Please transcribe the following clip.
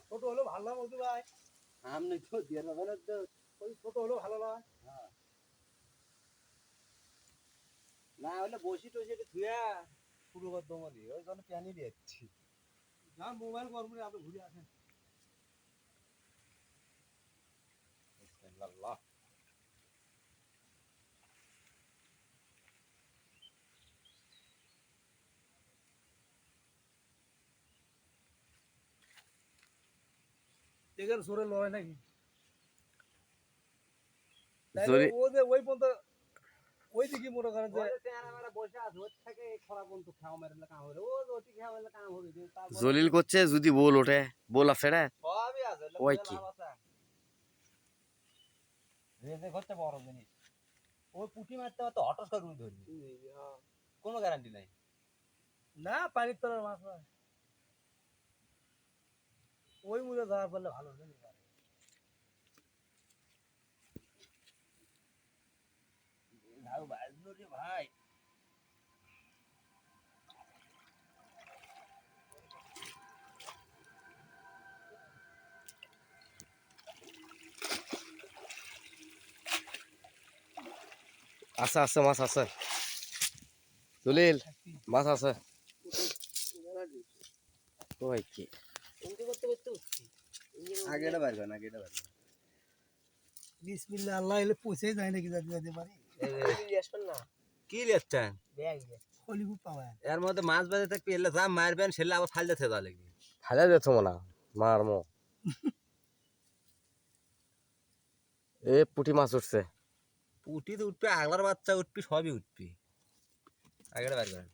ছোট হলো ভালো না বলতে ভাই? তো দিয়ে না তো ওই ছোট হলো ভালো না? না হলে বসি টসি একটু ধুয়া পুরো দমলি ওই জন্য প্যানি দিচ্ছি না মোবাইল করব আপনি ঘুরে আসেন আল্লাহ এখানে সরে লয় নাকি? ও যে ওই পর্যন্ত ওই দিকে মনে করেন যে জলিল করছে যদি বল ওঠে বল আছে রে। ওই কি? বড় জিনিস। ওই পুঁটি মারতে মারতে হঠাৎ করে ধরবি। কোনো গ্যারান্টি নাই। না পানির তলার মাছ নয়। ওই মুড়ে ধরা পড়লে ভালো হতো ভাই আছে আছে মাছ আছে জলিল মাছ আছে ওই কি আগে এটা বাইর কর আগে এটা বাইর বিসমিল্লা আল্লাহ এলে পৌঁছে যায় নাকি যাতে যেতে পারি কি লেচ্ছেন হলিউড পাওয়া যায় এর মধ্যে মাছ বাজে থাকবে এলে যা মারবেন সেলে আবার যেত না মারমো এ পুঁটি মাছ উঠছে। পুটি তো উঠবে আগলার বাচ্চা উঠবি সবই উঠবি। আগে এটা বাইর করেন।